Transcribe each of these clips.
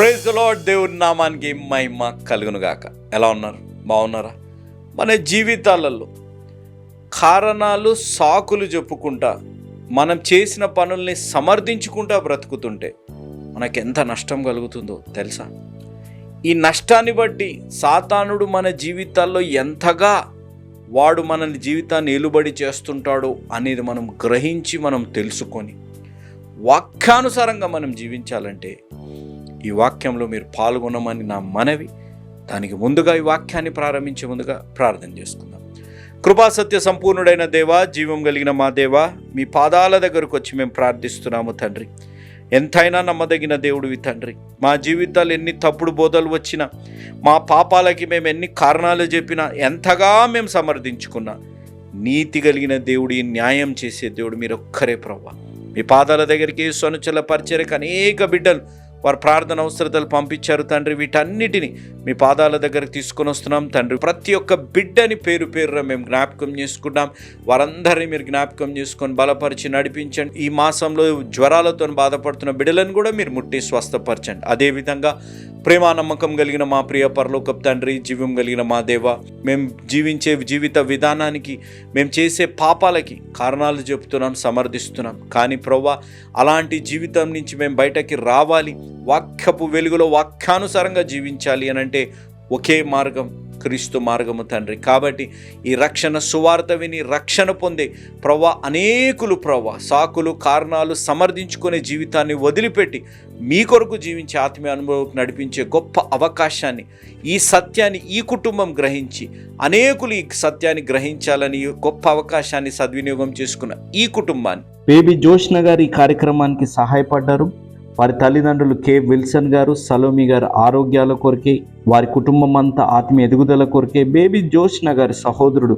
Praise lord దేవుడి నామానికి మహిమ కలుగును గాక ఎలా ఉన్నారు? బాగున్నారా? మన జీవితాలలో కారణాలు సాకులు చెప్పుకుంటా మనం చేసిన పనుల్ని సమర్థించుకుంటా బ్రతుకుతుంటే మనకెంత ఎంత నష్టం కలుగుతుందో తెలుసా? ఈ నష్టాన్ని బట్టి సాతానుడు మన జీవితాల్లో ఎంతగా వాడు మన జీవితాన్ని నిలుబడి చేస్తుంటాడో అనేది మనం గ్రహించి మనం తెలుసుకొని వాక్యానుసారంగా మనం జీవించాలంటే ఈ వాక్యంలో మీరు పాల్గొనమని నా మనవి. దానికి ముందుగా ఈ వాక్యాన్ని ప్రారంభించే ముందుగా ప్రార్థన చేసుకుందాం. కృపా సత్య సంపూర్ణుడైన దేవా జీవం కలిగిన మా దేవా మీ పాదాల దగ్గరకు వచ్చి మేము ప్రార్థిస్తున్నాము తండ్రి. ఎంతైనా నమ్మదగిన దేవుడివి తండ్రి. మా జీవితాలు ఎన్ని తప్పుడు బోధలు వచ్చినా మా పాపాలకి మేము ఎన్ని కారణాలు చెప్పినా ఎంతగా మేము సమర్థించుకున్నా నీతి కలిగిన దేవుడి న్యాయం చేసే దేవుడు మీరు ఒక్కరే ప్రవ్వ. మీ పాదాల దగ్గరికి సొనుచల పరిచయకు అనేక బిడ్డలు వారు ప్రార్థన అవసరతలు పంపించారు తండ్రి. వీటన్నిటిని మీ పాదాల దగ్గరకు తీసుకొని వస్తున్నాం తండ్రి. ప్రతి ఒక్క బిడ్డని పేరు పేరున మేము జ్ఞాపకం చేసుకున్నాం వారందరినీ మీరు జ్ఞాపకం చేసుకొని బలపరిచి నడిపించండి. ఈ మాసంలో జ్వరాలతో బాధపడుతున్న బిడ్డలను కూడా మీరు ముట్టి స్వస్థపరచండి. అదేవిధంగా ప్రేమ నమ్మకం కలిగిన మా ప్రియ పరలోకపు తండ్రి జీవం కలిగిన మా దేవ మేము జీవించే జీవిత విధానానికి మేము చేసే పాపాలకి కారణాలు చెప్తున్నాం సమర్థిస్తున్నాం. కానీ ప్రవ్వా అలాంటి జీవితం నుంచి మేము బయటకి రావాలి. వాక్యపు వెలుగులో వాక్యానుసారంగా జీవించాలి అని అంటే ఒకే మార్గం క్రీస్తు మార్గము తండ్రి. కాబట్టి ఈ రక్షణ సువార్త విని రక్షణ పొందే ప్రవ్వా అనేకులు ప్రవ్వా సాకులు కారణాలు సమర్థించుకునే జీవితాన్ని వదిలిపెట్టి మీ కొరకు జీవించే ఆత్మీయ అనుభవం నడిపించే గొప్ప అవకాశాన్ని ఈ సత్యాన్ని ఈ కుటుంబం గ్రహించి అనేకులు ఈ సత్యాన్ని గ్రహించాలని గొప్ప అవకాశాన్ని సద్వినియోగం చేసుకున్న ఈ కుటుంబాన్ని. బేబీ జోష్న గారు ఈ కార్యక్రమానికి సహాయపడ్డారు. వారి తల్లిదండ్రులు కె. విల్సన్ గారు సలోమి గారు ఆరోగ్యాల కొరకే వారి కుటుంబం అంతా ఆత్మీయ ఎదుగుదల కొరకే బేబీ జోష్న గారి సహోదరుడు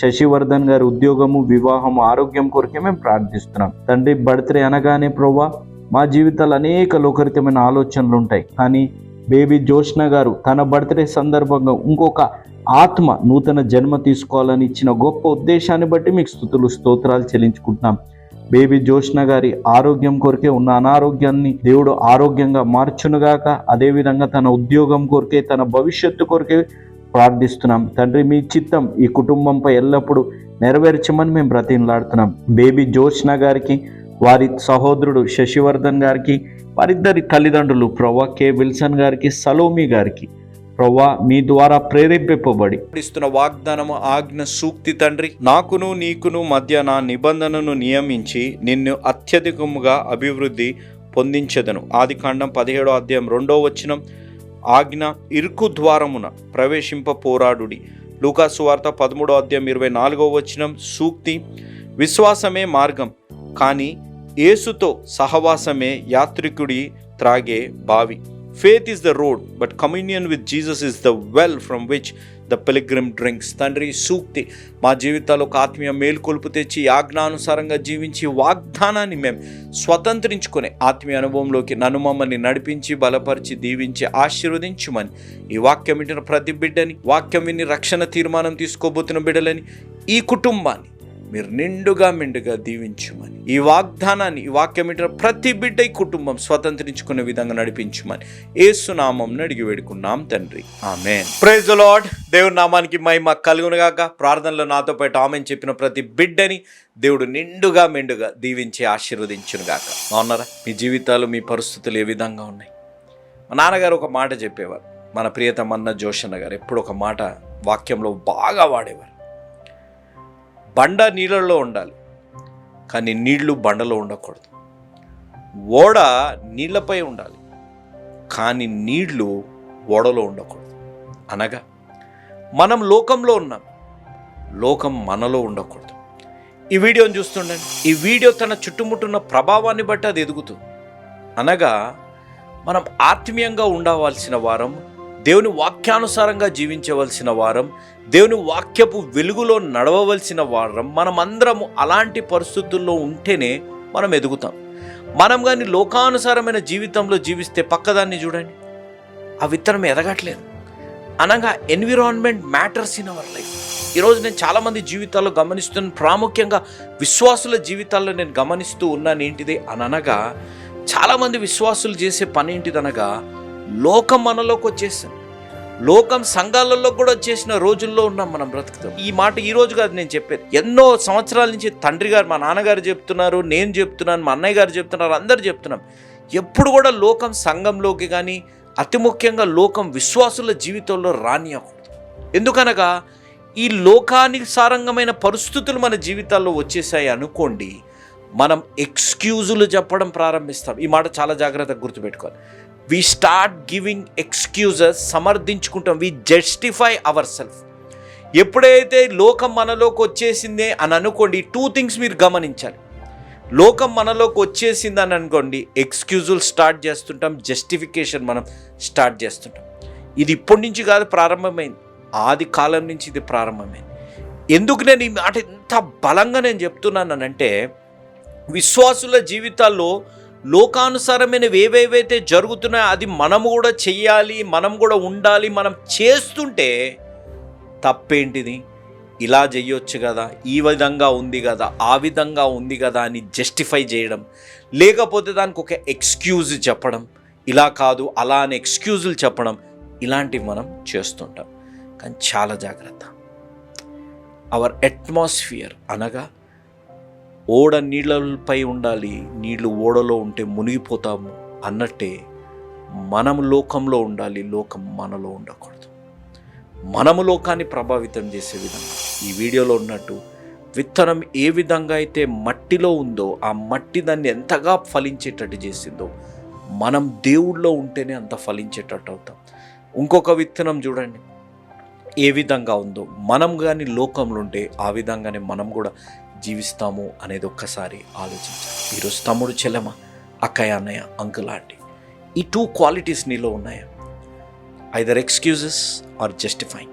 శశివర్ధన్ గారి ఉద్యోగము వివాహము ఆరోగ్యం కొరకే మేము ప్రార్థిస్తున్నాం. తండ్రి బర్త్డే అనగానే ప్రవ్వా మా జీవితాలు అనేక లోకరితమైన ఆలోచనలు ఉంటాయి. కానీ బేబీ జోష్న గారు తన బర్త్డే సందర్భంగా ఇంకొక ఆత్మ నూతన జన్మ తీసుకోవాలని ఇచ్చిన గొప్ప ఉద్దేశాన్ని బట్టి మీకు స్థుతులు స్తోత్రాలు చెల్లించుకుంటున్నాం. బేబీ జోష్ణ గారి ఆరోగ్యం కొరకే ఉన్న అనారోగ్యాన్ని దేవుడు ఆరోగ్యంగా మార్చునుగాక అదేవిధంగా తన ఉద్యోగం కొరకే తన భవిష్యత్తు కొరకే ప్రార్థిస్తున్నాం. తండ్రి మీ చిత్తం ఈ కుటుంబంపై ఎల్లప్పుడూ నెరవేర్చమని మేము బ్రతిలాడుతున్నాం బేబీ జోష్న గారికి వారి సహోదరుడు శశివర్ధన్ గారికి వారిద్దరి తల్లిదండ్రులు ప్రవ్వా కే. విల్సన్ గారికి సలోమి గారికి ప్రవ్వా మీ ద్వారా ప్రేరేపింపబడి. ఇస్తున్న వాగ్దానము ఆజ్ఞ సూక్తి తండ్రి. నాకును నీకును మధ్య నా నిబంధనను నియమించి నిన్ను అత్యధికముగా అభివృద్ధి పొందించదను. ఆది కాండం పదిహేడో అధ్యాయం రెండో వచనం. ఆజ్ఞ ఇరుకు ద్వారమున ప్రవేశింప పోరాడుడి. లూకాసు వార్త పదమూడో అధ్యాయం ఇరవై నాలుగో వచనం. సూక్తి. విశ్వాసమే మార్గం కానీ ఏసుతో సహవాసమే యాత్రికుడి త్రాగే బావి. Faith is the road but communion with Jesus is the well from which the pilgrim drinks తండ్రి సూక్తి. మా జీవితాల్లో ఒక ఆత్మీయ మేల్కొల్పు తెచ్చి ఆజ్ఞానుసారంగా జీవించి వాగ్దానాన్ని మేము స్వతంత్రించుకునే ఆత్మీయ అనుభవంలోకి నన్ను మమ్మల్ని నడిపించి బలపరిచి దీవించి ఆశీర్వదించుమని ఈ వాక్యం వింటున్న ప్రతి బిడ్డని వాక్యం విని రక్షణ తీర్మానం తీసుకోబోతున్న బిడ్డలని ఈ కుటుంబాన్ని మీరు నిండుగా మెండుగా దీవించుమని. ఈ వాగ్దానాన్ని ఈ వాక్యం ప్రతి బిడ్డ కుటుంబం స్వతంత్రించుకునే విధంగా నడిపించుమని. ఏసునామం అడిగి వేడుకున్నాం తండ్రి. ఆమె ప్రైజ్ లార్డ్ దేవుడి నామానికి మహిమ కలుగునుగాక ప్రార్థనలో నాతో పాటు ఆమెను చెప్పిన ప్రతి బిడ్డని దేవుడు నిండుగా మెండుగా దీవించి ఆశీర్వదించునుగాక బాగున్నారా? మీ జీవితాలు మీ పరిస్థితులు ఏ విధంగా ఉన్నాయి? మా నాన్నగారు ఒక మాట చెప్పేవారు. మన ప్రియతమన్న జోషన్న గారు ఎప్పుడు ఒక మాట వాక్యంలో బాగా వాడేవారు. బండ నీళ్ళలో ఉండాలి. కానీ నీళ్ళు బండలో ఉండకూడదు. ఓడ నీళ్ళపై ఉండాలి. కానీ నీళ్ళు ఓడలో ఉండకూడదు. అనగా మనం లోకంలో ఉన్నాం. లోకం మనలో ఉండకూడదు. ఈ వీడియోని చూస్తుండండి. ఈ వీడియో తన చుట్టుముట్టున్న ప్రభావాన్ని బట్టి అది ఎదుగుతుంది. అనగా మనం ఆత్మీయంగా ఉండవలసిన వారం దేవుని వాక్యానుసారంగా జీవించవలసిన వారం దేవుని వాక్యపు వెలుగులో నడవవలసిన వారం మనమందరము అలాంటి పరిస్థితుల్లో ఉంటేనే మనం ఎదుగుతాం. మనం కానీ లోకానుసారమైన జీవితంలో జీవిస్తే పక్కదాన్ని చూడండి. ఆ విత్తనం ఎదగట్లేదు. అనగా environment matters in our life. ఈరోజు నేను చాలామంది జీవితాల్లో గమనిస్తున్న ప్రాముఖ్యంగా విశ్వాసుల జీవితాల్లో నేను గమనిస్తూ ఉన్నాను ఏంటిది అని అనగా చాలామంది విశ్వాసులు చేసే పని ఏంటిదనగా లోకం మనలోకి వచ్చేసాను లోకం సంఘాలలో కూడా వచ్చేసిన రోజుల్లో ఉన్నాం మనం బ్రతుకుతాం. ఈ మాట ఈ రోజు కాదు నేను చెప్పేది. ఎన్నో సంవత్సరాల నుంచి తండ్రి గారు మా నాన్నగారు చెప్తున్నారు నేను చెప్తున్నాను మా అన్నయ్య గారు చెప్తున్నారు అందరు చెప్తున్నాం. ఎప్పుడు కూడా లోకం సంఘంలోకి కానీ అతి ముఖ్యంగా లోకం విశ్వాసుల జీవితంలో రానియకూడదు. ఎందుకనగా ఈ లోకానికి సారంగమైన పరిస్థితులు మన జీవితాల్లో వచ్చేసాయి అనుకోండి మనం ఎక్స్క్యూజులు చెప్పడం ప్రారంభిస్తాం. ఈ మాట చాలా జాగ్రత్తగా గుర్తుపెట్టుకోవాలి. వి స్టార్ట్ గివింగ్ ఎక్స్క్యూజెస్ సమర్థించుకుంటాం. వి జస్టిఫై అవర్ సెల్ఫ్ ఎప్పుడైతే లోకం మనలోకి వచ్చేసిందే అని అనుకోండి టూ థింగ్స్ మీరు గమనించాలి. లోకం మనలోకి వచ్చేసింది అని అనుకోండి ఎక్స్క్యూజులు స్టార్ట్ చేస్తుంటాం జస్టిఫికేషన్ మనం స్టార్ట్ చేస్తుంటాం. ఇది ఇప్పటి నుంచి కాదు ప్రారంభమైంది. ఆది కాలం నుంచి ఇది ప్రారంభమైంది. ఎందుకు నేను ఈ మాట ఇంత బలంగా నేను చెప్తున్నానంటే విశ్వాసుల జీవితాల్లో లోకానుసారమైనవి ఏవేవైతే జరుగుతున్నాయో అది మనము కూడా చెయ్యాలి మనం కూడా ఉండాలి మనం చేస్తుంటే తప్పేంటిది? ఇలా చేయొచ్చు కదా ఈ విధంగా ఉంది కదా ఆ విధంగా ఉంది కదా అని జస్టిఫై చేయడం లేకపోతే దానికి ఒక ఎక్స్క్యూజ్ చెప్పడం. ఇలా కాదు అలా అని ఎక్స్క్యూజులు చెప్పడం. ఇలాంటివి మనం చేస్తుంటాం. కానీ చాలా జాగ్రత్త. అవర్ అట్మాస్ఫియర్ అనగా ఓడ నీళ్ళపై ఉండాలి నీళ్ళు ఓడలో ఉంటే మునిగిపోతాము అన్నట్టే మనం లోకంలో ఉండాలి లోకం మనలో ఉండకూడదు. మనము లోకాన్ని ప్రభావితం చేసే విధంగా. ఈ వీడియోలో ఉన్నట్టు విత్తనం ఏ విధంగా అయితే మట్టిలో ఉందో ఆ మట్టి దాన్ని ఎంతగా ఫలించేటట్టు చేసిందో మనం దేవుళ్ళో ఉంటేనే అంత ఫలించేటట్టు అవుతాం. ఇంకొక విత్తనం చూడండి. ఏ విధంగా ఉందో మనం కానీ లోకంలో ఉంటే ఆ విధంగానే మనం కూడా జీవిస్తాము అనేది ఒక్కసారి ఆలోచించాలి ఈరోజు తమ్ముడు చెల్లెమ అక్కయ్య అన్నయ్య అంకుల్ ఆంటీ ఈ టూ క్వాలిటీస్ నీలో ఉన్నాయా? ఐదర్ ఎక్స్క్యూజెస్ ఆర్ జస్టిఫైంగ్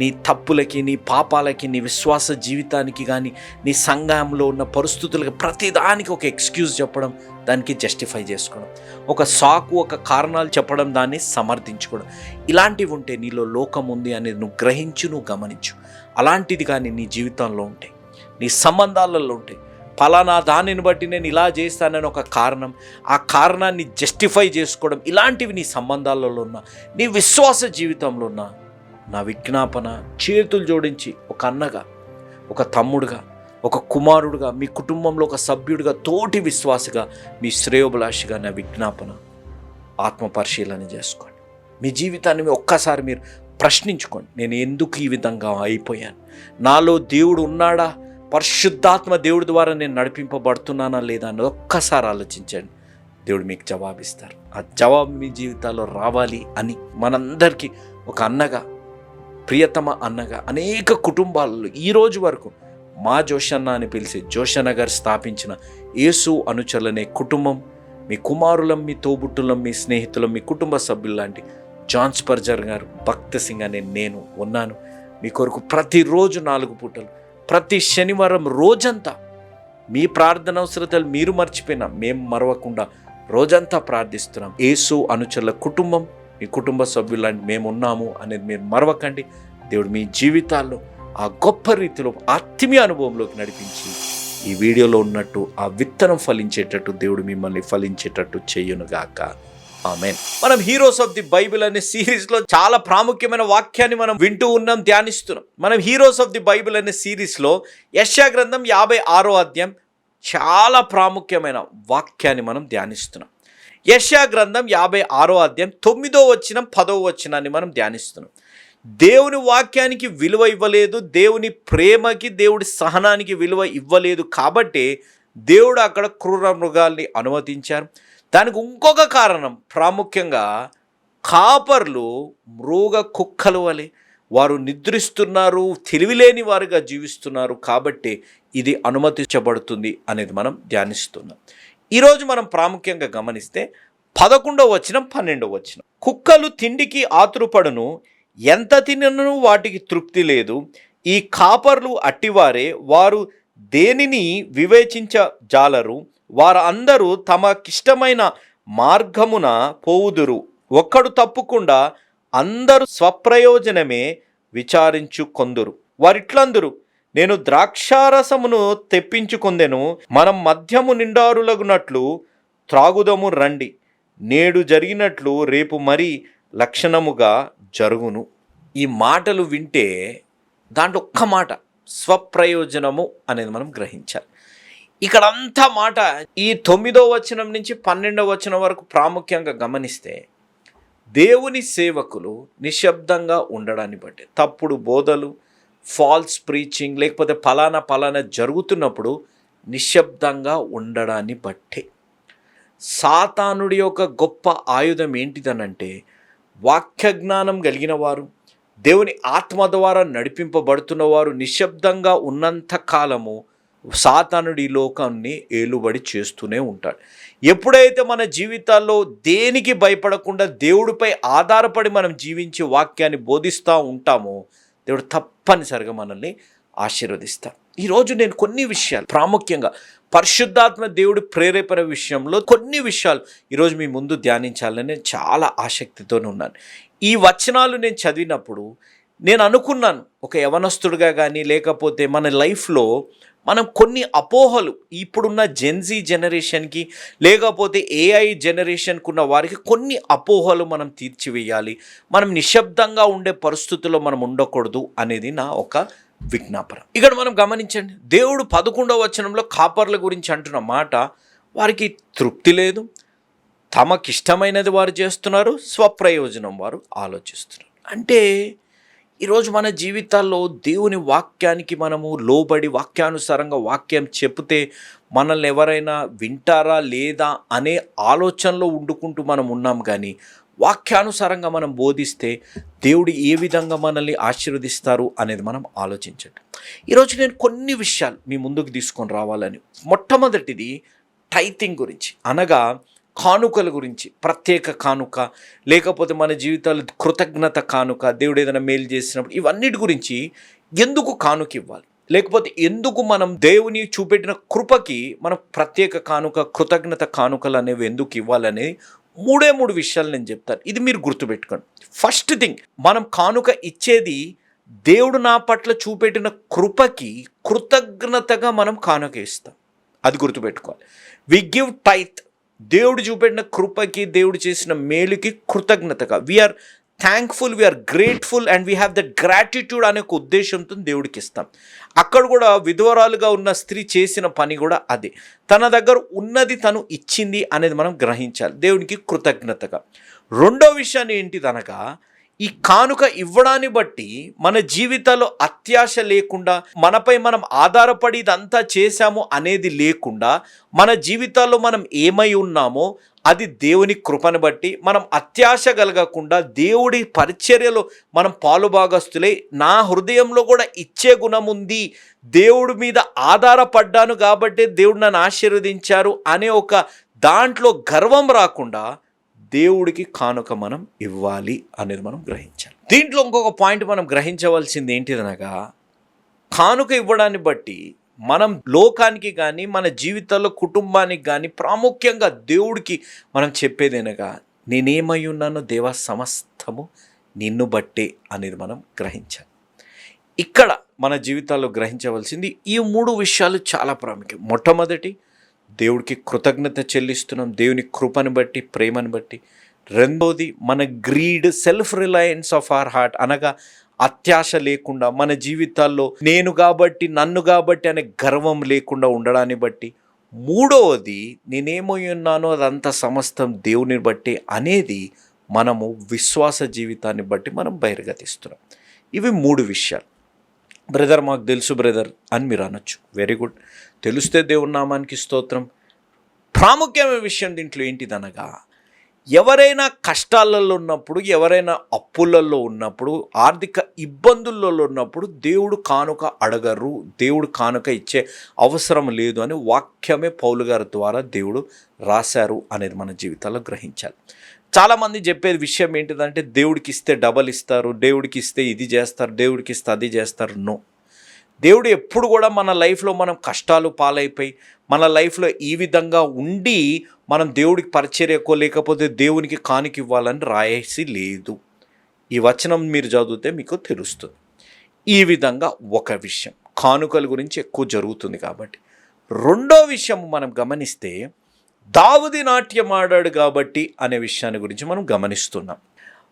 నీ తప్పులకి నీ పాపాలకి నీ విశ్వాస జీవితానికి కానీ నీ సంఘంలో ఉన్న పరిస్థితులకి ప్రతిదానికి ఒక ఎక్స్క్యూజ్ చెప్పడం దానికి జస్టిఫై చేసుకోవడం. ఒక సాకు ఒక కారణాలు చెప్పడం దాన్ని సమర్థించుకోవడం. ఇలాంటివి ఉంటే నీలో లోకం ఉంది అనేది నువ్వు గ్రహించు నువ్వు గమనించు. అలాంటిది కానీ నీ జీవితంలో ఉంటాయి నీ సంబంధాలలో ఉంటాయి ఫలానా దానిని బట్టి నేను ఇలా చేస్తానని ఒక కారణం ఆ కారణాన్ని జస్టిఫై చేసుకోవడం ఇలాంటివి నీ సంబంధాలలో ఉన్న నీ విశ్వాస జీవితంలో ఉన్న నా విజ్ఞాపన చేతులు జోడించి ఒక అన్నగా ఒక తమ్ముడుగా ఒక కుమారుడుగా మీ కుటుంబంలో ఒక సభ్యుడిగా తోటి విశ్వాసగా మీ శ్రేయోభిలాషిగా నా విజ్ఞాపన ఆత్మ పరిశీలన చేసుకోండి. మీ జీవితాన్ని మీ ఒక్కసారి మీరు ప్రశ్నించుకోండి. నేను ఎందుకు ఈ విధంగా అయిపోయాను? నాలో దేవుడు ఉన్నాడా? పరిశుద్ధాత్మ దేవుడి ద్వారా నేను నడిపింపబడుతున్నానా లేదా అని ఒక్కసారి ఆలోచించండి. దేవుడు మీకు జవాబిస్తారు. ఆ జవాబు మీ జీవితాల్లో రావాలి అని మనందరికీ ఒక అన్నగా ప్రియతమ అన్నగా అనేక కుటుంబాలలో ఈరోజు వరకు మా జోషన్న అని పిలిచి జోషన్న గారు స్థాపించిన యేసు అనుచరులనే కుటుంబం మీ కుమారులం మీ తోబుట్టులం మీ స్నేహితులం మీ కుటుంబ సభ్యులు లాంటి జాన్స్ పర్జర్ గారు భక్త సింగ్ అనే నేను ఉన్నాను. మీ కొరకు ప్రతిరోజు నాలుగు పూటలు ప్రతి శనివారం రోజంతా మీ ప్రార్థన అవసరతలు మీరు మర్చిపోయినా మేము మరవకుండా రోజంతా ప్రార్థిస్తున్నాం. ఏసు అనుచరుల కుటుంబం మీ కుటుంబ సభ్యులాంటి మేము ఉన్నాము అనేది మీరు మరవకండి. దేవుడు మీ జీవితాల్లో ఆ గొప్ప రీతిలో ఆత్మీయ అనుభవంలోకి నడిపించి ఈ వీడియోలో ఉన్నట్టు ఆ విత్తనం ఫలించేటట్టు దేవుడు మిమ్మల్ని ఫలించేటట్టు చెయ్యునుగాక ఆమెన్. మనం హీరోస్ ఆఫ్ ది బైబిల్ అనే సిరీస్లో చాలా ప్రాముఖ్యమైన వాక్యాన్ని మనం వింటూ ఉన్నాం ధ్యానిస్తున్నాం. మనం హీరోస్ ఆఫ్ ది బైబిల్ అనే సిరీస్లో యశా గ్రంథం యాభై ఆరో అధ్యాయం చాలా ప్రాముఖ్యమైన వాక్యాన్ని మనం ధ్యానిస్తున్నాం. యశా గ్రంథం యాభై ఆరో అధ్యాయం తొమ్మిదో వచనం పదో వచనాన్ని మనం ధ్యానిస్తున్నాం. దేవుని వాక్యానికి విలువ ఇవ్వలేదు దేవుని ప్రేమకి దేవుడి సహనానికి విలువ ఇవ్వలేదు కాబట్టి దేవుడు అక్కడ క్రూర మృగాల్ని అనుమతించారు. దానికి ఇంకొక కారణం. ప్రాముఖ్యంగా కాపర్లు మృగ కుక్కలు వలె వారు నిద్రిస్తున్నారు తెలివిలేని వారుగా జీవిస్తున్నారు కాబట్టి ఇది అనుమతించబడుతుంది అనేది మనం ధ్యానిస్తున్నాం. ఈరోజు మనం ప్రాముఖ్యంగా గమనిస్తే పదకొండవ వచనం పన్నెండవ వచనం. కుక్కలు తిండికి ఆతురపడును ఎంత తినను వాటికి తృప్తి లేదు. ఈ కాపర్లు అట్టివారే వారు దేనిని వివేచించ జాలరు? వారు అందరూ తమకిష్టమైన మార్గమున పోవుదురు. ఒక్కడు తప్పకుండా అందరూ స్వప్రయోజనమే విచారించు కొందురు వారిట్లందరూ నేను ద్రాక్షారసమును తెప్పించుకొందెను. మనం మద్యము నిండారులగునట్లు త్రాగుదము రండి. నేడు జరిగినట్లు రేపు మరి లక్షణముగా జరుగును. ఈ మాటలు వింటే దాంట్లో ఒక్క మాట స్వప్రయోజనము అనేది మనం గ్రహించాలి. ఇక్కడ అంతా మాట ఈ తొమ్మిదో వచనం నుంచి పన్నెండవ వచనం వరకు ప్రాముఖ్యంగా గమనిస్తే దేవుని సేవకులు నిశ్శబ్దంగా ఉండడాన్ని బట్టి తప్పుడు బోధలు ఫాల్స్ ప్రీచింగ్ లేకపోతే ఫలానా ఫలానా జరుగుతున్నప్పుడు నిశ్శబ్దంగా ఉండడాన్ని బట్టే. సాతానుడి యొక్క గొప్ప ఆయుధం ఏంటిదనంటే వాక్య జ్ఞానం కలిగిన వారు దేవుని ఆత్మ ద్వారా నడిపింపబడుతున్నవారు నిశ్శబ్దంగా ఉన్నంత కాలము సాతానుడు ఈ లోకాన్ని ఏలుబడి చేస్తూనే ఉంటాడు. ఎప్పుడైతే మన జీవితాల్లో దేనికి భయపడకుండా దేవుడిపై ఆధారపడి మనం జీవించి వాక్యాన్ని బోధిస్తూ ఉంటామో దేవుడు తప్పనిసరిగా మనల్ని ఆశీర్వదిస్తాడు. ఈరోజు నేను కొన్ని విషయాలు ప్రాముఖ్యంగా పరిశుద్ధాత్మ దేవుడి ప్రేరేపణ విషయంలో కొన్ని విషయాలు ఈరోజు మీ ముందు ధ్యానించాలని నేను చాలా ఆసక్తితోనే ఉన్నాను. ఈ వచనాలు నేను చదివినప్పుడు నేను అనుకున్నాను ఒక యవనస్తుడిగా కానీ లేకపోతే మన లైఫ్లో మనం కొన్ని అపోహలు ఇప్పుడున్న జెన్జీ జనరేషన్కి లేకపోతే ఏఐ జనరేషన్కి ఉన్న వారికి కొన్ని అపోహలు మనం తీర్చివేయాలి. మనం నిశ్శబ్దంగా ఉండే పరిస్థితుల్లో మనం ఉండకూడదు అనేది నా ఒక విజ్ఞాపన. ఇక్కడ మనం గమనించండి దేవుడు పదకొండవ వచనంలో కాపర్ల గురించి అంటున్న మాట వారికి తృప్తి లేదు తమకిష్టమైనది వారు చేస్తున్నారు స్వప్రయోజనం వారు ఆలోచిస్తున్నారు. అంటే ఈరోజు మన జీవితాల్లో దేవుని వాక్యానికి మనము లోబడి వాక్యానుసారంగా వాక్యం చెప్తే మనల్ని ఎవరైనా వింటారా లేదా అనే ఆలోచనలో ఉండుకుంటూ మనం ఉన్నాం కానీ వాక్యానుసారంగా మనం బోధిస్తే దేవుడు ఏ విధంగా మనల్ని ఆశీర్వదిస్తారు అనేది మనం ఆలోచించండి. ఈరోజు నేను కొన్ని విషయాలు మీ ముందుకు తీసుకొని రావాలని మొట్టమొదటిది టైతింగ్ గురించి అనగా కానుకల గురించి ప్రత్యేక కానుక లేకపోతే మన జీవితాలు కృతజ్ఞత కానుక దేవుడు ఏదైనా మేలు చేసినప్పుడు ఇవన్నిటి గురించి ఎందుకు కానుక ఇవ్వాలి? లేకపోతే ఎందుకు మనం దేవుని చూపెట్టిన కృపకి మనం ప్రత్యేక కానుక కృతజ్ఞత కానుకలు అనేవి ఎందుకు ఇవ్వాలని మూడే మూడు విషయాలు నేను చెప్తాను. ఇది మీరు గుర్తుపెట్టుకోండి. ఫస్ట్ థింగ్ మనం కానుక ఇచ్చేది దేవుడు నా పట్ల చూపెట్టిన కృపకి కృతజ్ఞతగా మనం కానుక ఇస్తాం. అది గుర్తుపెట్టుకోవాలి. వి గివ్ టైత్ దేవుడు చూపెట్టిన కృపకి దేవుడు చేసిన మేలుకి కృతజ్ఞతగా. We're thankful we're grateful and we have that gratitude అనే ఒక ఉద్దేశంతో దేవుడికి ఇస్తాం. అక్కడ కూడా విధవరాలుగా ఉన్న స్త్రీ చేసిన పని కూడా అదే. తన దగ్గర ఉన్నది తను ఇచ్చింది అనేది మనం గ్రహించాలి. దేవునికి కృతజ్ఞతగా. రెండో విషయాన్ని ఏంటిదనగా ఈ కానుక ఇవ్వడాన్ని బట్టి మన జీవితాల్లో అత్యాశ లేకుండా మనపై మనం ఆధారపడి ఇదంతా చేశాము అనేది లేకుండా మన జీవితాల్లో మనం ఏమై ఉన్నామో అది దేవుని కృపను బట్టి మనం అత్యాశ కలగకుండా దేవుడి పరిచర్యలో మనం పాలుభాగస్తులై నా హృదయంలో కూడా ఇచ్చే గుణం ఉంది. దేవుడి మీద ఆధారపడ్డాను కాబట్టి దేవుడు నన్ను ఆశీర్వదించారు అనే ఒక దాంట్లో గర్వం రాకుండా దేవుడికి కానుక మనం ఇవ్వాలి అనేది మనం గ్రహించాలి. దీంట్లో ఇంకొక పాయింట్ మనం గ్రహించవలసింది ఏంటిదనగా కానుక ఇవ్వడాన్ని బట్టి మనం లోకానికి కానీ మన జీవితంలో కుటుంబానికి కానీ ప్రాముఖ్యంగా దేవుడికి మనం చెప్పేదేనగా నేనేమై ఉన్నానో దేవా సమస్తము నిన్ను బట్టే అనేది మనం గ్రహించాలి. ఇక్కడ మన జీవితాల్లో గ్రహించవలసింది ఈ మూడు విషయాలు చాలా ప్రాముఖ్యం. మొట్టమొదటి దేవుడికి కృతజ్ఞత చెల్లిస్తున్నాం. దేవుని కృపను బట్టి ప్రేమను బట్టి. రెండోది మన greed self reliance of our heart అనగా అత్యాశ లేకుండా మన జీవితాల్లో నేను కాబట్టి నన్ను కాబట్టి అనే గర్వం లేకుండా ఉండడాన్ని బట్టి. మూడవది నేనేమై ఉన్నానో అదంతా సమస్తం దేవుని బట్టి అనేది మనము విశ్వాస జీవితాన్ని బట్టి మనం బహిర్గతిస్తున్నాం. ఇవి మూడు విషయాలు. బ్రదర్ మాకు తెలుసు బ్రదర్ అని మీరు అనొచ్చు. వెరీ గుడ్ తెలిస్తే దేవుని నామానికి స్తోత్రం. ప్రాముఖ్యమైన విషయం దీంట్లో ఏంటిదనగా ఎవరైనా కష్టాలలో ఉన్నప్పుడు ఎవరైనా అప్పులలో ఉన్నప్పుడు ఆర్థిక ఇబ్బందులలో ఉన్నప్పుడు దేవుడు కానుక అడగరు దేవుడు కానుక ఇచ్చే అవసరం లేదు అని వాక్యమే పౌలు గారి ద్వారా దేవుడు రాశారు అనేది మన జీవితాల్లో గ్రహించాలి. చాలామంది చెప్పేది విషయం ఏంటిదంటే దేవుడికి ఇస్తే డబల్ ఇస్తారు దేవుడికి ఇస్తే ఇది చేస్తారు దేవుడికి ఇస్తే అది చేస్తారు. నో దేవుడు ఎప్పుడు కూడా మన లైఫ్లో మనం కష్టాలు పాలైపోయి మన లైఫ్లో ఈ విధంగా ఉండి మనం దేవుడికి పరిచర్యకో లేకపోతే దేవునికి కానుక ఇవ్వాలని రాయేసి లేదు. ఈ వచనం మీరు చదివితే మీకు తెలుస్తుంది. ఈ విధంగా ఒక విషయం. కానుకల గురించి ఎక్కువ జరుగుతుంది కాబట్టి. రెండో విషయం మనం గమనిస్తే దావుది నాట్యం ఆడాడు కాబట్టి అనే విషయాన్ని గురించి మనం గమనిస్తున్నాం.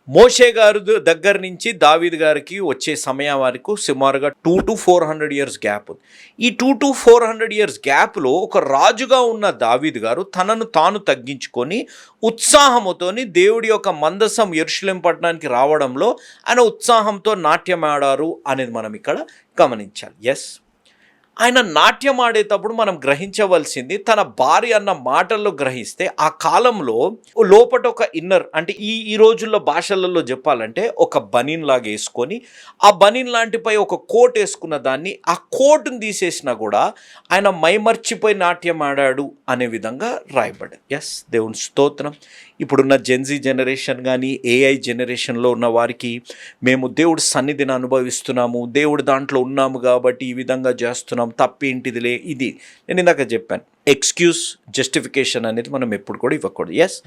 మోషే గారు దగ్గర నుంచి దావీద్ గారికి వచ్చే సమయం వరకు సుమారుగా two to four hundred years gap ఉంది. ఈ two to four hundred years గ్యాప్లో ఒక రాజుగా ఉన్న దావీద్ గారు తనను తాను తగ్గించుకొని ఉత్సాహముతోని దేవుడి యొక్క మందసం ఎరుషులేం పట్టణానికి రావడంలో ఆయన ఉత్సాహంతో నాట్యం ఆడారు అనేది మనం ఇక్కడ గమనించాలి. ఎస్ ఆయన నాట్యం ఆడేటప్పుడు మనం గ్రహించవలసింది తన భార్య అన్న మాటల్లో గ్రహిస్తే ఆ కాలంలో లోపట ఒక ఇన్నర్ అంటే ఈ ఈ రోజుల్లో భాషలలో చెప్పాలంటే ఒక బనీన్ లాగా వేసుకొని ఆ బనీన్ లాంటిపై ఒక కోట్ వేసుకున్న దాన్ని ఆ కోటుని తీసేసినా కూడా ఆయన మైమర్చిపోయి నాట్యం ఆడాడు అనే విధంగా రాయబడింది ఎస్ దేవుని స్తోత్రం. ఇప్పుడున్న జెన్జీ జనరేషన్ కానీ ఏఐ జనరేషన్లో ఉన్న వారికి మేము దేవుడు సన్నిధిని అనుభవిస్తున్నాము దేవుడు దాంట్లో ఉన్నాము కాబట్టి ఈ విధంగా చేస్తున్నాం తప్పేంటిదిలే ఇది. నేను ఇందాక చెప్పాను. ఎక్స్క్యూస్ జస్టిఫికేషన్ అనేది మనం ఎప్పుడు కూడా ఇవ్వకూడదు. ఎస్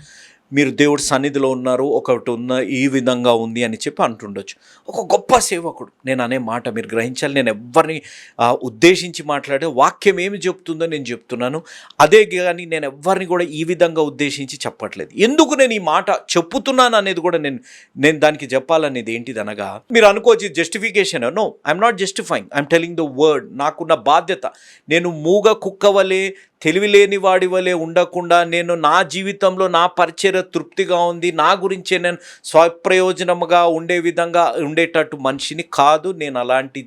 మీరు దేవుడి సన్నిధిలో ఉన్నారు ఒకటి ఉన్న ఈ విధంగా ఉంది అని చెప్పి అంటుండొచ్చు. ఒక గొప్ప సేవకుడు. నేను అనే మాట మీరు గ్రహించాలి. నేను ఎవరిని ఉద్దేశించి మాట్లాడే వాక్యం ఏమి చెప్తుందో నేను చెప్తున్నాను. అదే కానీ నేను ఎవరిని కూడా ఈ విధంగా ఉద్దేశించి చెప్పట్లేదు. ఎందుకు నేను ఈ మాట చెప్పుతున్నాను అనేది కూడా నేను నేను దానికి చెప్పాలనేది ఏంటిది అనగా మీరు అనుకోవచ్చు justification no I'm not justifying I'm telling the word నాకున్న బాధ్యత. నేను మూగ కుక్క తెలివి తెలివిలేని వాడి వలె ఉండకుండా నేను నా జీవితంలో నా పరిచయ తృప్తిగా ఉంది. నా గురించే నేను స్వప్రయోజనముగా ఉండే విధంగా ఉండేటట్టు మనిషిని కాదు. నేను అలాంటి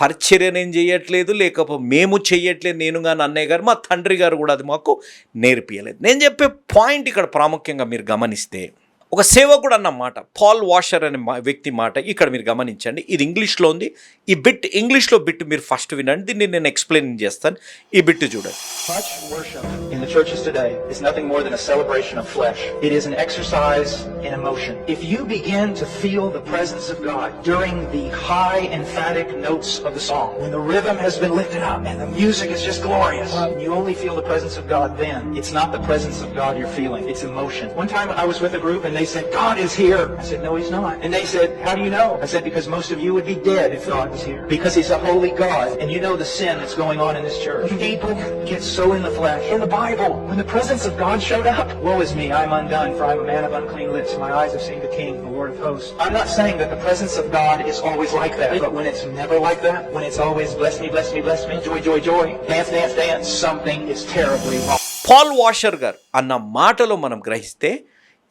పరిచర్య నేను చేయట్లేదు. లేకపోతే మేము చేయట్లేదు. నేను కానీ అన్నయ్య గారు మా తండ్రి గారు కూడా అది మాకు నేర్పియలేదు. నేను చెప్పే పాయింట్ ఇక్కడ ప్రాముఖ్యంగా మీరు గమనిస్తే ఒక సేవకుడు అన్న మాట పాల్ వాషర్ అనే మా- వ్యక్తి మాట ఇక్కడ మీరు గమనించండి ఇది ఇంగ్లీష్లో ఉంది ఈ బిట్ ఇంగ్లీష్లో బిట్ మీరు ఫస్ట్ వినండి దీన్ని నేను ఎక్స్ప్లెయిన్ చేస్తాను ఈ బిట్ చూడండి Much worship in the churches today is nothing more than a celebration of flesh. It is an exercise in emotion. If you begin to feel the presence of God during the high emphatic notes of the song, when the rhythm has been lifted up and the music is just glorious, and you only feel the presence of God then, it's not the presence of God you're feeling, it's emotion. One time I was with a group and they said, God is here. I said, no, he's not. And they said, how do you know? I said, because most of you would be dead if God was here. Because he's a holy God and you know the sin that's going on in this church. People get so in the flesh. In the Bible, when the presence of God showed up, woe is me, I'm undone, for I'm a man of unclean lips. My eyes have seen the King, the Lord of hosts. I'm not saying that the presence of God is always like that, but when it's never like that, when it's always bless me, bless me, bless me, joy, joy, joy, dance, dance, dance, something is terribly wrong. Paul Washer గారు అన్న మాటలో మనం గ్రహిస్తే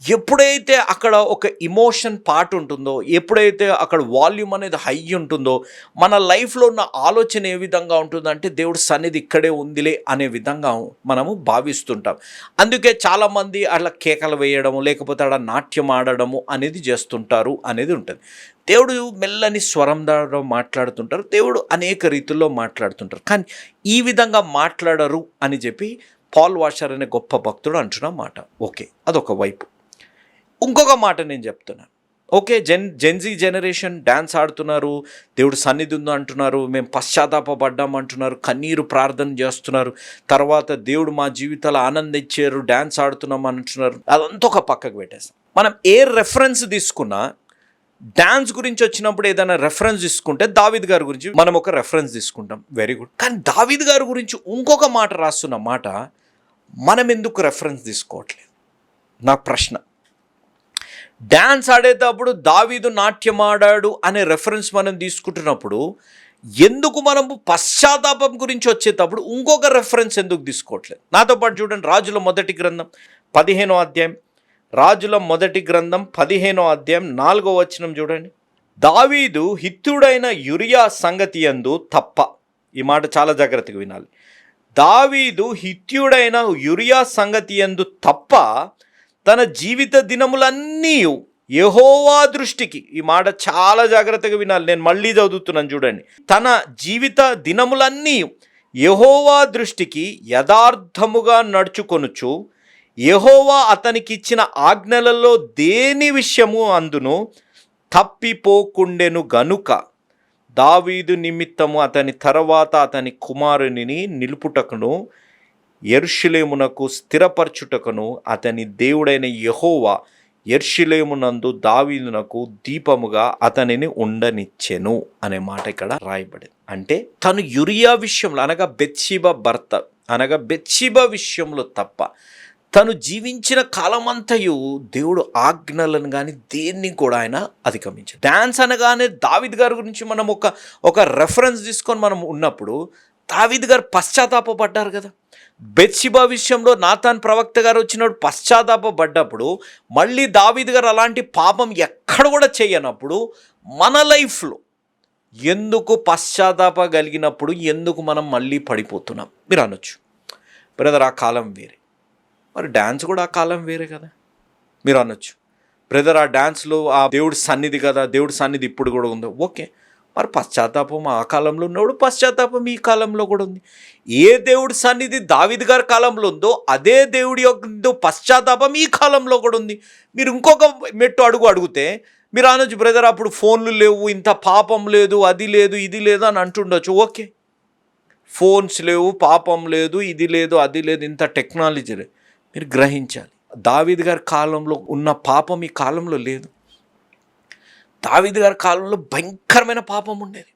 ఎప్పుడైతే అక్కడ ఒక emotion part ఉంటుందో ఎప్పుడైతే అక్కడ వాల్యూమ్ అనేది హై ఉంటుందో మన లైఫ్లో ఉన్న ఆలోచన ఏ విధంగా ఉంటుందంటే దేవుడు సన్నిధి ఇక్కడే ఉందిలే అనే విధంగా మనము భావిస్తుంటాం. అందుకే చాలామంది అట్లా కేకలు వేయడము లేకపోతే అక్కడ నాట్యం ఆడడము అనేది చేస్తుంటారు అనేది ఉంటుంది. దేవుడు మెల్లని స్వరం ద్వారా మాట్లాడుతుంటారు దేవుడు అనేక రీతుల్లో మాట్లాడుతుంటారు. కానీ ఈ విధంగా మాట్లాడరు అని చెప్పి పాల్ వాషర్ అనే గొప్ప భక్తుడు అంటున్న మాట. ఓకే అదొక వైపు. ఇంకొక మాట నేను చెప్తున్నాను okay Gen Gen Z generation dance ఆడుతున్నారు దేవుడు సన్నిధి ఉందో అంటున్నారు మేము పశ్చాత్తాపడ్డాం అంటున్నారు కన్నీరు ప్రార్థన చేస్తున్నారు తర్వాత దేవుడు మా జీవితాలు ఆనందించారు డ్యాన్స్ ఆడుతున్నాం అంటున్నారు అదంతా ఒక పక్కకు పెట్టేస్తాం మనం ఏ రెఫరెన్స్ తీసుకున్నా డ్యాన్స్ గురించి వచ్చినప్పుడు ఏదైనా రెఫరెన్స్ తీసుకుంటే దావిద్ గారి గురించి మనం ఒక రెఫరెన్స్ తీసుకుంటాం. వెరీ గుడ్ కానీ దావిద్ గారి గురించి ఇంకొక మాట రాస్తున్న మాట మనం ఎందుకు రెఫరెన్స్ తీసుకోవట్లేదు? నా ప్రశ్న. డ్యాన్స్ ఆడేటప్పుడు దావీదు నాట్యం ఆడాడు అనే రెఫరెన్స్ మనం తీసుకుంటున్నప్పుడు ఎందుకు మనము పశ్చాత్తాపం గురించి వచ్చేటప్పుడు ఇంకొక రెఫరెన్స్ ఎందుకు తీసుకోవట్లేదు? నాతో పాటు చూడండి రాజుల మొదటి గ్రంథం పదిహేనో అధ్యాయం. రాజుల మొదటి గ్రంథం పదిహేనో అధ్యాయం నాలుగో వచనం చూడండి. దావీదు హిత్తుడైన యురియా సంగతి యందు తప్ప ఈ మాట చాలా జాగ్రత్తగా వినాలి. దావీదు హిత్యుడైన యురియా సంగతి యందు తప్ప తన జీవిత దినములన్నీ యహోవా దృష్టికి ఈ మాట చాలా జాగ్రత్తగా వినాలి. నేను మళ్ళీ చదువుతున్నాను చూడండి. తన జీవిత దినములన్నీ యహోవా దృష్టికి యథార్థముగా నడుచుకొనుచు ఎహోవా అతనికి ఇచ్చిన ఆజ్ఞలలో దేని విషయము అందును తప్పిపోకుండెను గనుక దావీదు నిమిత్తము అతని తర్వాత అతని కుమారునిని నిలుపుటకును ఎర్షిలేమునకు స్థిరపరచుటకును అతని దేవుడైన యహోవా ఎర్షిలేమునందు దావీదునకు దీపముగా అతనిని ఉండనిచ్చెను అనే మాట ఇక్కడ రాయబడింది. అంటే తను యురియా విషయంలో అనగా బెత్షిబ భర్త అనగా బెత్షిబ విషయంలో తప్ప తను జీవించిన కాలమంతయు దేవుడు ఆజ్ఞలను కానీ దేన్ని కూడా ఆయన అధిగమించాడు. డ్యాన్స్ అనగానే దావిద్ గారి గురించి మనం ఒక ఒక రెఫరెన్స్ తీసుకొని మనం ఉన్నప్పుడు దావిద్ గారు పశ్చాత్తాపడ్డారు కదా. బెత్సిబా విషయంలో నాథాన్ ప్రవక్త గారు వచ్చినప్పుడు పశ్చాత్తాపడ్డప్పుడు మళ్ళీ దావిద్ గారు అలాంటి పాపం ఎక్కడ కూడా చేయనప్పుడు మన లైఫ్లో ఎందుకు పశ్చాత్తాప కలిగినప్పుడు ఎందుకు మనం మళ్ళీ పడిపోతున్నాం? మీరు అనొచ్చు. బ్రదర్ ఆ కాలం వేరే. మరి డ్యాన్స్ కూడా ఆ కాలం వేరే కదా. మీరు అనొచ్చు. బ్రదర్ ఆ డ్యాన్స్లో ఆ దేవుడి సన్నిధి కదా దేవుడి సన్నిధి ఇప్పుడు కూడా ఉందో. ఓకే. మరి పశ్చాత్తాపం ఆ కాలంలో ఉన్నప్పుడు పశ్చాత్తాపం ఈ కాలంలో కూడా ఉంది. ఏ దేవుడి సన్నిధి దావిద్ గారి కాలంలో ఉందో అదే దేవుడి యొక్క పశ్చాత్తాపం ఈ కాలంలో కూడా ఉంది. మీరు ఇంకొక మెట్టు అడుగు అడిగితే మీరు అనొచ్చు బ్రదర్ అప్పుడు ఫోన్లు లేవు ఇంత పాపం లేదు అది లేదు ఇది లేదు అని అంటుండొచ్చు. ఓకే. ఫోన్స్ లేవు పాపం లేదు ఇది లేదు అది లేదు ఇంత టెక్నాలజీ లేదు. మీరు గ్రహించాలి. దావిద్ గారి కాలంలో ఉన్న పాపం ఈ కాలంలో లేదు. దావీద్ గారి కాలంలో భయంకరమైన పాపం ఉండేది.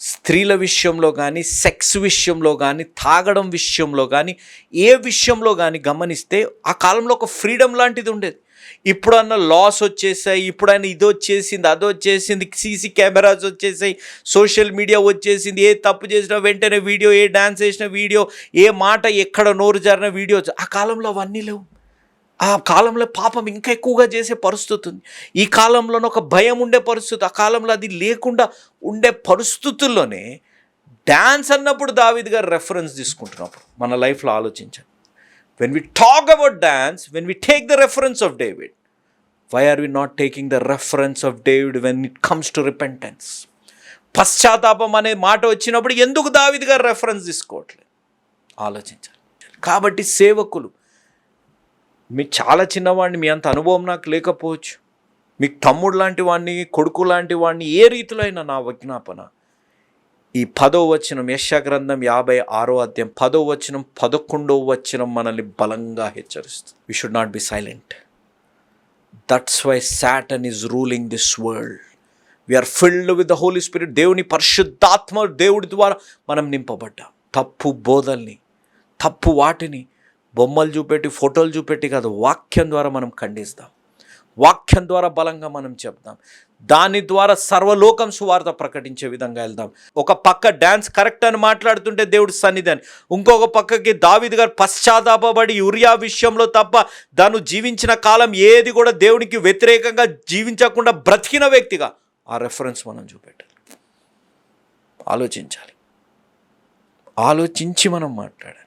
స్త్రీల విషయంలో కానీ సెక్స్ విషయంలో కానీ తాగడం విషయంలో కానీ ఏ విషయంలో కానీ గమనిస్తే ఆ కాలంలో ఒక ఫ్రీడమ్ లాంటిది ఉండేది. ఇప్పుడన్న లాస్ వచ్చేసాయి ఇప్పుడైనా ఇది వచ్చేసింది అది వచ్చేసింది సీసీ కెమెరాస్ వచ్చేసాయి సోషల్ మీడియా వచ్చేసింది ఏ తప్పు చేసినా వెంటనే వీడియో ఏ డ్యాన్స్ చేసిన వీడియో ఏ మాట ఎక్కడ నోరు జారిన వీడియో ఆ కాలంలో అవన్నీ లేవు. ఆ కాలంలో పాపం ఇంకా ఎక్కువగా చేసే పరిస్థితి ఉంది. ఈ కాలంలోనే ఒక భయం ఉండే పరిస్థితి ఆ కాలంలో అది లేకుండా ఉండే పరిస్థితుల్లోనే డ్యాన్స్ అన్నప్పుడు దావిద్ గారు రెఫరెన్స్ తీసుకుంటున్నప్పుడు మన లైఫ్లో ఆలోచించండి. When we talk about dance when we take the reference of David why are we not taking the reference of David when it comes to repentance పశ్చాత్తాపం అనే మాట వచ్చినప్పుడు ఎందుకు దావిద్ గారు రెఫరెన్స్ తీసుకోవట్లేదు? ఆలోచించాలి. కాబట్టి సేవకులు మీ చాలా చిన్నవాడిని మీ అంత అనుభవం నాకు లేకపోవచ్చు. మీకు తమ్ముడు లాంటి వాడిని కొడుకు లాంటి వాడిని ఏ రీతిలో అయినా నా విజ్ఞాపన. ఈ పదో వచనం యశగ్రంథం యాభై ఆరో అధ్యాయం పదో వచనం పదకొండో వచనం మనల్ని బలంగా హెచ్చరిస్తుంది. We should not be silent that's why Satan is ruling this world we're filled with the Holy Spirit దేవుని పరిశుద్ధాత్మ దేవుడి ద్వారా మనం నింపబడ్డాం. తప్పు బోధల్ని తప్పు వాటిని బొమ్మలు చూపెట్టి ఫోటోలు చూపెట్టి కాదు వాక్యం ద్వారా మనం ఖండిస్తాం. వాక్యం ద్వారా బలంగా మనం చెప్దాం దాని ద్వారా సర్వలోకం సువార్త ప్రకటించే విధంగా వెళ్దాం. ఒక పక్క డ్యాన్స్ కరెక్ట్ అని మాట్లాడుతుంటే దేవుడు సన్నిధి అని ఇంకొక పక్కకి దావిద్ గారు పశ్చాత్తాపబడి యురియా విషయంలో తప్ప దాను జీవించిన కాలం ఏది కూడా దేవునికి వ్యతిరేకంగా జీవించకుండా బ్రతికిన వ్యక్తిగా ఆ రెఫరెన్స్ మనం చూపెట్టాలి. ఆలోచించాలి. ఆలోచించి మనం మాట్లాడాలి.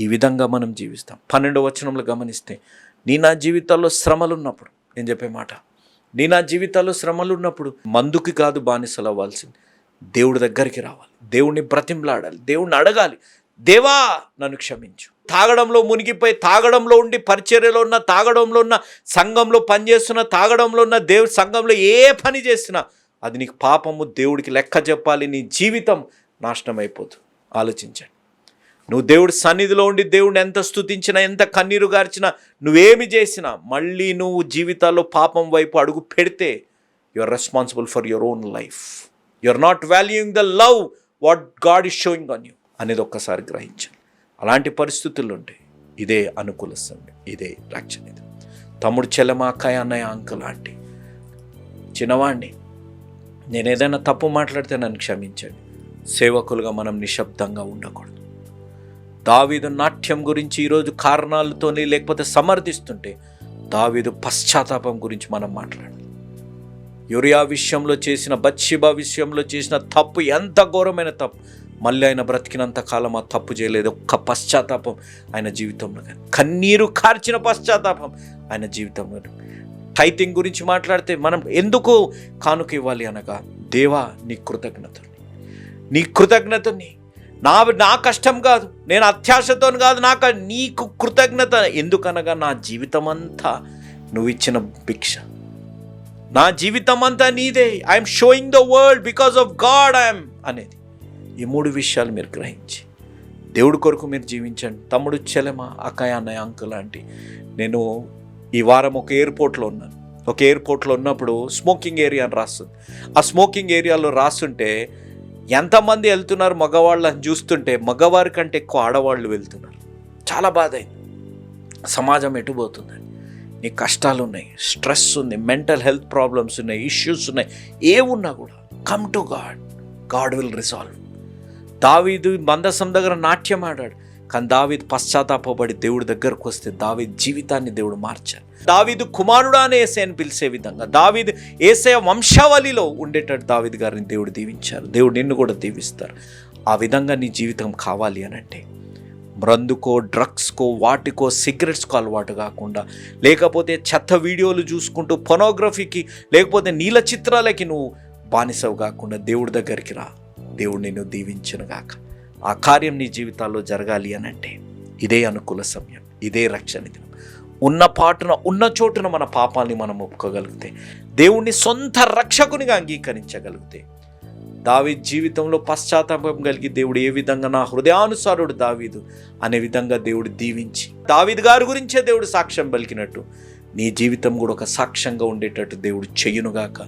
ఈ విధంగా మనం జీవిస్తాం. పన్నెండవ వచనంలో గమనిస్తే నీ నా జీవితాల్లో శ్రమలు ఉన్నప్పుడు నేను చెప్పే మాట. నీ నా జీవితాల్లో శ్రమలు ఉన్నప్పుడు మందుకి కాదు బానిసలు అవ్వాల్సింది. దేవుడి దగ్గరికి రావాలి. దేవుడిని బ్రతింలాడాలి దేవుణ్ణి అడగాలి. దేవా నన్ను క్షమించు. తాగడంలో మునిగిపోయి తాగడంలో ఉండి పరిచర్యలో ఉన్న తాగడంలో ఉన్న సంఘంలో పనిచేస్తున్న తాగడంలో ఉన్న దేవుడి సంఘంలో ఏ పని చేసినా అది నీకు పాపము దేవుడికి లెక్క చెప్పాలి. నీ జీవితం నాశనం అయిపోతుంది ఆలోచించండి. నువ్వు దేవుడి సన్నిధిలో ఉండి దేవుడిని ఎంత స్తుతించినా ఎంత కన్నీరు గార్చినా నువ్వేమి చేసినా మళ్ళీ నువ్వు జీవితాల్లో పాపం వైపు అడుగు పెడితే you are responsible for your own life you are not valuing the love what God is showing on you అనేది ఒక్కసారి గ్రహించాలి అలాంటి పరిస్థితులు ఉంటాయి ఇదే అనుకూల సంఘం ఇదే రక్షణ ఇది. తమ్ముడు చెల్లెమ అన్నయ్య అంకుల్ ఆంటీ చిన్నవాణ్ణి నేను ఏదైనా తప్పు మాట్లాడితే నన్ను క్షమించండి. సేవకులుగా మనం నిశ్శబ్దంగా ఉండకూడదు. దావీదు నాట్యం గురించి ఈరోజు కారణాలతోనే లేకపోతే సమర్థిస్తుంటే దావీదు పశ్చాత్తాపం గురించి మనం మాట్లాడాలి. యురియా విషయంలో చేసిన బత్షిబా విషయంలో చేసిన తప్పు ఎంత ఘోరమైన తప్పు? మళ్ళీ ఆయన బ్రతికినంత కాలం ఆ తప్పు చేయలేదు. ఒక్క పశ్చాత్తాపం ఆయన జీవితంలో కానీ కన్నీరు కార్చిన పశ్చాత్తాపం ఆయన జీవితంలో టైతింగ్ గురించి మాట్లాడితే మనం ఎందుకు కానుక ఇవ్వాలి అనగా దేవా నీ కృతజ్ఞతని నీ కృతజ్ఞతని నా నా కష్టం కాదు నేను అత్యాశతో కాదు నాకు నీకు కృతజ్ఞత. ఎందుకనగా నా జీవితం అంతా నువ్వు ఇచ్చిన భిక్ష. నా జీవితం అంతా నీదే I'm showing the world because of God I'm అనేది. ఈ మూడు విషయాలు మీరు గ్రహించి దేవుడి కొరకు మీరు జీవించండి. తమ్ముడు చెలమ అక్కయ్య అన్నయ్య అంకుల్ లాంటి నేను ఈ వారం ఒక ఎయిర్పోర్ట్లో ఉన్నాను. ఒక ఎయిర్పోర్ట్లో ఉన్నప్పుడు స్మోకింగ్ ఏరియా అని రాస్తుంది. ఆ స్మోకింగ్ ఏరియాలో రాస్తుంటే ఎంతమంది వెళ్తున్నారు మగవాళ్ళని చూస్తుంటే మగవారి కంటే ఎక్కువ ఆడవాళ్ళు వెళ్తున్నారు. చాలా బాధ అయింది. సమాజం ఎటుపోతుందని నీ కష్టాలు ఉన్నాయి స్ట్రెస్ ఉంది మెంటల్ హెల్త్ ప్రాబ్లమ్స్ ఉన్నాయి ఇష్యూస్ ఉన్నాయి ఏమున్నా కూడా. Come to God God will resolve దావీదు మందసం దగ్గర నాట్యం ఆడాడు. కానీ దావీద్ పశ్చాత్తాపడి దేవుడి దగ్గరకు వస్తే దావీద్ జీవితాన్ని దేవుడు మార్చాడు. దావీదు కుమారుడా అనే ఏసైని పిలిచే విధంగా. దావీదు ఏసయ వంశావళిలో ఉండేటట్టు దావీదు గారిని దేవుడు దీవించారు. దేవుడు నిన్ను కూడా దీవిస్తారు. ఆ విధంగా నీ జీవితం కావాలి అని అంటే డ్రగ్స్కో వాటికో సిగరెట్స్కో అలవాటు కాకుండా లేకపోతే చెత్త వీడియోలు చూసుకుంటూ పొనోగ్రఫీకి లేకపోతే నీల చిత్రాలకి నువ్వు బానిసవు కాకుండా దేవుడి దగ్గరికి రా. దేవుడు నిన్ను దీవించను గాక. ఆ కార్యం నీ జీవితాల్లో జరగాలి అని అంటే ఇదే అనుకూల సమయం ఇదే రక్షణ దినం. ఉన్న పాటున ఉన్న చోటున మన పాపాల్ని మనం ఒప్పుకోగలిగితే దేవుణ్ణి సొంత రక్షకునిగా అంగీకరించగలిగితే దావీద్ జీవితంలో పశ్చాత్తాపం కలిగి దేవుడు ఏ విధంగా నా హృదయానుసారుడు దావీదు అనే విధంగా దేవుడు దీవించి దావీద్ గారి గురించే దేవుడు సాక్ష్యం పలికినట్టు నీ జీవితం కూడా ఒక సాక్ష్యంగా ఉండేటట్టు దేవుడు చెయ్యునుగాక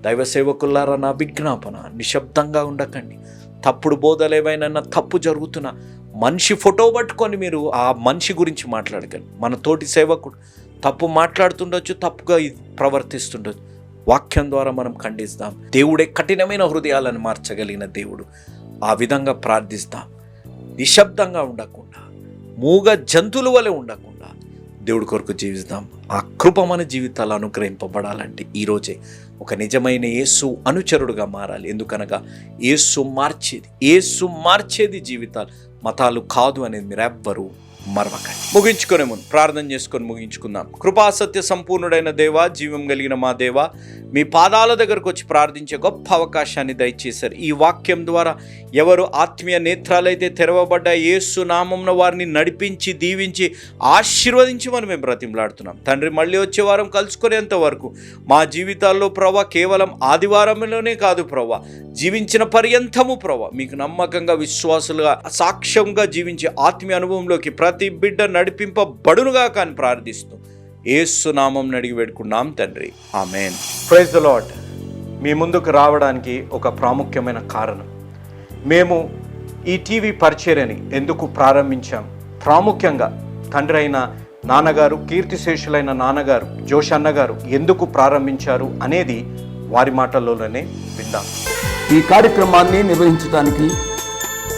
దైవ సేవకుల్లారా నా విజ్ఞాపన నిశ్శబ్దంగా ఉండకండి. తప్పుడు బోధలు ఏవైనా తప్పు జరుగుతున్నా మనిషి ఫోటో పట్టుకొని మీరు ఆ మనిషి గురించి మాట్లాడకండి మన తోటి సేవకుడు తప్పు మాట్లాడుతుండొచ్చు తప్పుగా ప్రవర్తిస్తుండొచ్చు. వాక్యం ద్వారా మనం ఖండిస్తాం. దేవుడే కఠినమైన హృదయాలను మార్చగలిగిన దేవుడు. ఆ విధంగా ప్రార్థిస్తాం. నిశ్శబ్దంగా ఉండకుండా మూగ జంతువుల వలె ఉండకుండా దేవుడి కొరకు జీవిస్తాం. ఆ కృప మన జీవితాలు అనుగ్రహింపబడాలంటే ఈరోజే ఒక నిజమైన యేసు అనుచరుడుగా మారాలి. ఎందుకనగా యేసు మార్చేది యేసు మార్చేది జీవితాలు. మతాలు కాదు అనేది మీరు ఎవ్వరూ మరవకండి. ముగించుకునే ముందు ప్రార్థన చేసుకొని ముగించుకుందాం. కృపా సత్య సంపూర్ణుడైన దేవ జీవం కలిగిన మా దేవ మీ పాదాల దగ్గరకు వచ్చి ప్రార్థించే గొప్ప అవకాశాన్ని దయచేశారు. ఈ వాక్యం ద్వారా ఎవరు ఆత్మీయ నేత్రాలైతే తెరవబడ్డ యేసు నామంన వారిని నడిపించి దీవించి ఆశీర్వదించి మనం మేము బ్రతిమలాడుతున్నాం. తండ్రి మళ్ళీ వచ్చే వారం కలుసుకునేంత వరకు మా జీవితాల్లో ప్రవ కేవలం ఆదివారంలోనే కాదు ప్రవ జీవించిన పర్యంతము ప్రవ మీకు నమ్మకంగా విశ్వాసులుగా సాక్ష్యంగా జీవించే ఆత్మీయ అనుభవంలోకి ప్రతి బిడ్డ నడిపింపబడునుగా కానీ ప్రార్థిస్తూ ఏసు నామం అడిగి పెట్టుకున్నాం తండ్రి. ఆమెన్. ప్రైజ్ ద లాట్ మీ ముందుకు రావడానికి ఒక ప్రాముఖ్యమైన కారణం. మేము ఈ టీవీ పరిచర్యని ఎందుకు ప్రారంభించాం? ప్రాముఖ్యంగా తండ్రి అయిన నాన్నగారు కీర్తిశేషులైన నాన్నగారు జోష్ అన్నగారు ఎందుకు ప్రారంభించారు అనేది వారి మాటల్లోనే విందాం. ఈ కార్యక్రమాన్ని నిర్వహించడానికి